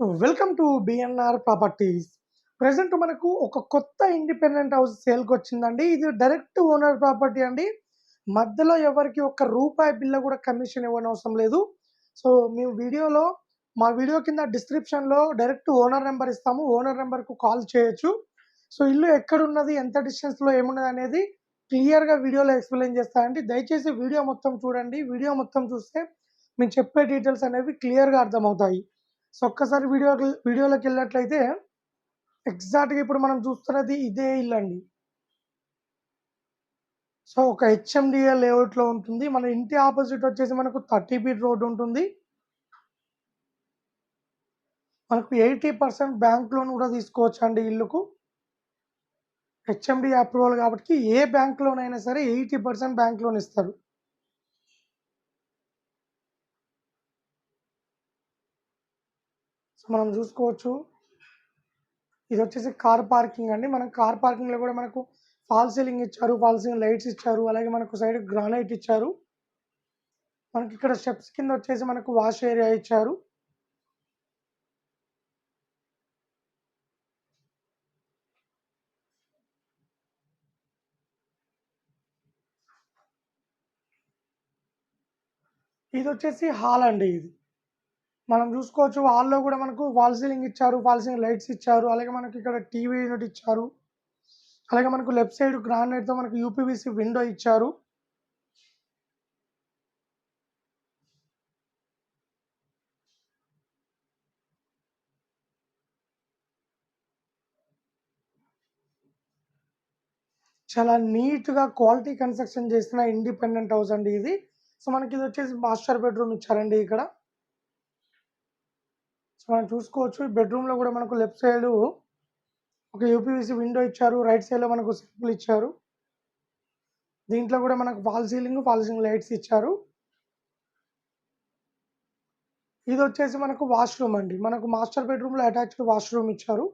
Welcome to BNR properties present మనకు ఒక కొత్త ఇండిపెండెంట్ హౌస్ సేల్కి వచ్చిందండి. ఇది డైరెక్ట్ ఓనర్ ప్రాపర్టీ అండి. మధ్యలో ఎవరికి ఒక్క రూపాయి బిల్ల కూడా కమిషన్ ఇవ్వని అవసరం లేదు. సో మేము వీడియోలో మా వీడియో కింద డిస్క్రిప్షన్లో డైరెక్ట్ ఓనర్ నెంబర్ ఇస్తాము. ఓనర్ నెంబర్కు కాల్ చేయొచ్చు. సో ఇల్లు ఎక్కడున్నది ఎంత డిస్టెన్స్లో ఏమున్నది అనేది క్లియర్గా వీడియోలో ఎక్స్ప్లెయిన్ చేస్తానండి దయచేసి వీడియో మొత్తం చూడండి. వీడియో మొత్తం చూస్తే మేము చెప్పే డీటెయిల్స్ అనేవి క్లియర్గా అర్థమవుతాయి. సో ఒక్కసారి వీడియో వీడియోలోకి వెళ్ళినట్లయితే ఎగ్జాక్ట్గా ఇప్పుడు మనం చూస్తున్నది ఇదే ఇల్లు అండి. సో ఒక హెచ్ఎండిఏ లేఅవుట్లో ఉంటుంది. మన ఇంటి ఆపోజిట్ వచ్చేసి మనకు థర్టీ ఫీట్ రోడ్ ఉంటుంది. మనకు ఎయిటీ పర్సెంట్ బ్యాంక్ లోన్ కూడా తీసుకోవచ్చు అండి ఇల్లుకు. హెచ్ఎండి అప్రూవల్ కాబట్టి ఏ బ్యాంక్ లోన్ అయినా సరే ఎయిటీ పర్సెంట్ బ్యాంక్ లోన్ ఇస్తారు. సో మనం చూసుకోవచ్చు. ఇది వచ్చేసి కార్ పార్కింగ్ అండి. మనం కార్ పార్కింగ్లో కూడా మనకు ఫాల్ సీలింగ్ ఇచ్చారు ఫాల్ సీలింగ్ లైట్స్ ఇచ్చారు అలాగే మనకు సైడ్ గ్రానైట్ ఇచ్చారు. మనకి ఇక్కడ స్టెప్స్ కింద వచ్చేసి మనకు వాష్ ఏరియా ఇచ్చారు. ఇది వచ్చేసి హాల్ అండి ఇది. మనం చూసుకోవచ్చు హాల్లో కూడా మనకు వాల్ సీలింగ్ ఇచ్చారు వాల్ సీలింగ్ లైట్స్ ఇచ్చారు అలాగే మనకి ఇక్కడ టీవీ యూనిట్ ఇచ్చారు అలాగే మనకు లెఫ్ట్ సైడ్ గ్రానైట్తో మనకు యూపీవీసీ విండో ఇచ్చారు. చాలా నీట్గా క్వాలిటీ కన్స్ట్రక్షన్ చేసిన ఇండిపెండెంట్ హౌస్ అండి ఇది. సో మనకి ఇది వచ్చేసి మాస్టర్ బెడ్రూమ్ ఇచ్చారండి ఇక్కడ. సో మనం చూసుకోవచ్చు ఈ బెడ్రూమ్లో కూడా మనకు లెఫ్ట్ సైడ్ ఒక యూపీవీసీ విండో ఇచ్చారు రైట్ సైడ్లో మనకు సింపుల్ ఇచ్చారు. దీంట్లో కూడా మనకు fall ceiling fall ceiling lights ఇచ్చారు. ఇది వచ్చేసి మనకు వాష్రూమ్ అండి. మనకు మాస్టర్ బెడ్రూమ్లో అటాచ్డ్ వాష్రూమ్ ఇచ్చారు.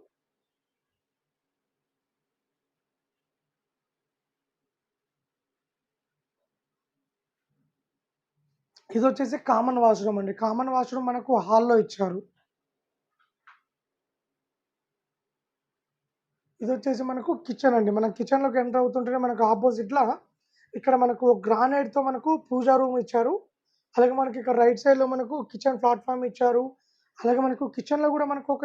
ఇది వచ్చేసి కామన్ వాష్రూమ్ అండి. కామన్ వాష్రూమ్ మనకు హాల్లో ఇచ్చారు. ఇది వచ్చేసి మనకు కిచెన్ అండి. మనం కిచెన్లోకి ఎంటర్ అవుతుంటేనే మనకు ఆపోజిట్లో ఇక్కడ మనకు గ్రానైట్తో మనకు పూజా రూమ్ ఇచ్చారు. అలాగే మనకి ఇక్కడ రైట్ సైడ్లో మనకు కిచెన్ ప్లాట్ఫామ్ ఇచ్చారు. అలాగే మనకు కిచెన్లో కూడా మనకు ఒక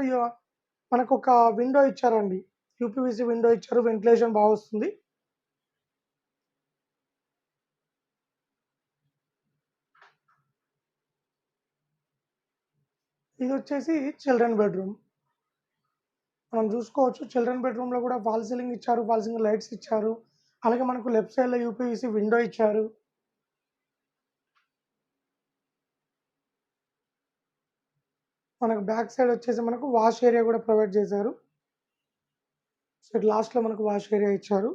మనకు ఒక విండో ఇచ్చారండి. యూపీవీసీ విండో ఇచ్చారు. వెంటిలేషన్ బాగా వస్తుంది. ఇది వచ్చేసి చిల్డ్రన్ బెడ్రూమ్ మనం చూసుకోవచ్చు చిల్డ్రన్ బెడ్రూమ్లో కూడా ఫాల్ సీలింగ్ ఇచ్చారు ఫాల్ సీలింగ్ లైట్స్ ఇచ్చారు. అలాగే మనకు లెఫ్ట్ సైడ్లో యూపీవీసీ విండో ఇచ్చారు. మనకు బ్యాక్ సైడ్ వచ్చేసి మనకు వాష్ ఏరియా కూడా ప్రొవైడ్ చేశారు. సో లాస్ట్లో మనకు వాష్ ఏరియా ఇచ్చారు.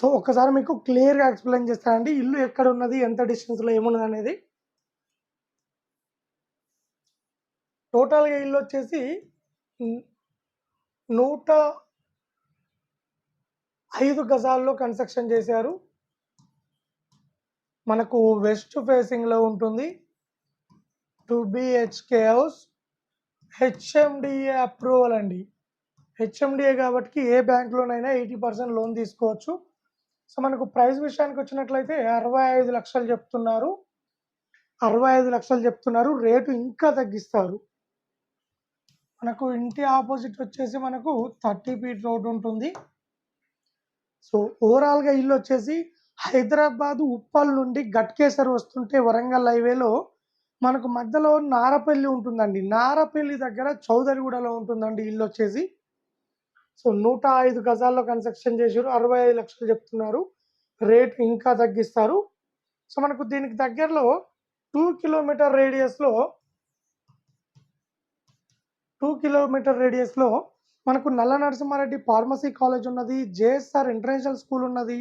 సో ఒక్కసారి మీకు క్లియర్గా ఎక్స్ప్లెయిన్ చేస్తానండి. ఇల్లు ఎక్కడ ఉన్నది ఎంత డిస్టెన్స్లో ఏమున్నది అనేది టోటల్గా ఇల్లు వచ్చేసి నూట ఐదు గజాల్లో కన్స్ట్రక్షన్ చేశారు. మనకు వెస్ట్ ఫేసింగ్లో ఉంటుంది. Two BHK house. HMDA approval అండి. హెచ్ఎండిఏ కాబట్టి ఏ బ్యాంక్లోనైనా ఎయిటీ పర్సెంట్ లోన్ తీసుకోవచ్చు. సో మనకు ప్రైస్ విషయానికి వచ్చినట్లయితే అరవై ఐదు లక్షలు చెప్తున్నారు. అరవై ఐదు లక్షలు చెప్తున్నారు. రేటు ఇంకా తగ్గిస్తారు. మనకు ఇంటి ఆపోజిట్ వచ్చేసి మనకు థర్టీ ఫీట్ రోడ్ ఉంటుంది. సో ఓవరాల్గా ఇల్లు వచ్చేసి హైదరాబాద్ ఉప్పల్ నుండి గట్కేసర్ వస్తుంటే వరంగల్ హైవేలో మనకు మధ్యలో నారపల్లి ఉంటుందండి. నారపల్లి దగ్గర చౌదరిగూడలో ఉంటుందండి ఇల్లు వచ్చేసి. సో నూట ఐదు గజాల్లో కన్స్ట్రక్షన్ చేసారు అరవై ఐదు లక్షలు చెప్తున్నారు. రేట్ ఇంకా తగ్గిస్తారు. సో మనకు దీనికి దగ్గరలో టూ కిలోమీటర్ రేడియస్లో టూ కిలోమీటర్ రేడియస్లో మనకు నల్ల నరసింహారెడ్డి ఫార్మసీ కాలేజ్ ఉన్నది. జేఎస్ఆర్ ఇంటర్నేషనల్ స్కూల్ ఉన్నది.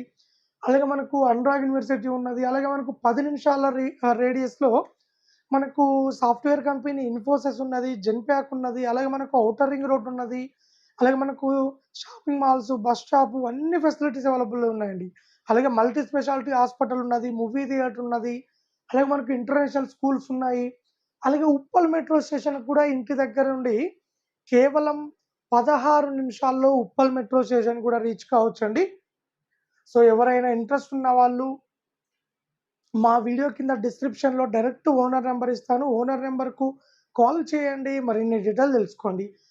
అలాగే మనకు అండ్రాగ్ యూనివర్సిటీ ఉన్నది. అలాగే మనకు పది నిమిషాల రే రేడియస్లో మనకు సాఫ్ట్‌వేర్ కంపెనీ ఇన్ఫోసిస్ ఉన్నది, జెన్‌ప్యాక్ ఉన్నది. అలాగే మనకు ఔటర్ రింగ్ రోడ్ ఉన్నది. అలాగే మనకు షాపింగ్ మాల్స్, బస్ స్టాప్ అన్ని ఫెసిలిటీస్ అవైలబుల్‌లో ఉన్నాయండి. అలాగే మల్టీ స్పెషాలిటీ హాస్పిటల్ ఉన్నది, మూవీ థియేటర్ ఉన్నది. అలాగే మనకు ఇంటర్నేషనల్ స్కూల్స్ ఉన్నాయి. అలాగే ఉప్పల్ మెట్రో స్టేషన్ కూడా ఇంటి దగ్గర నుండి కేవలం 16 నిమిషాల్లో ఉప్పల్ మెట్రో స్టేషన్ కూడా రీచ్ కావచ్చండి. సో, ఎవరైనా ఇంట్రెస్ట్ ఉన్న వాళ్ళు మా వీడియో కింద డిస్క్రిప్షన్‌లో డైరెక్ట్ ఓనర్ నెంబర్ ఇస్తాను. ఓనర్ నెంబర్కు కాల్ చేయండి. మరిన్ని డీటెయిల్ తెలుసుకోండి.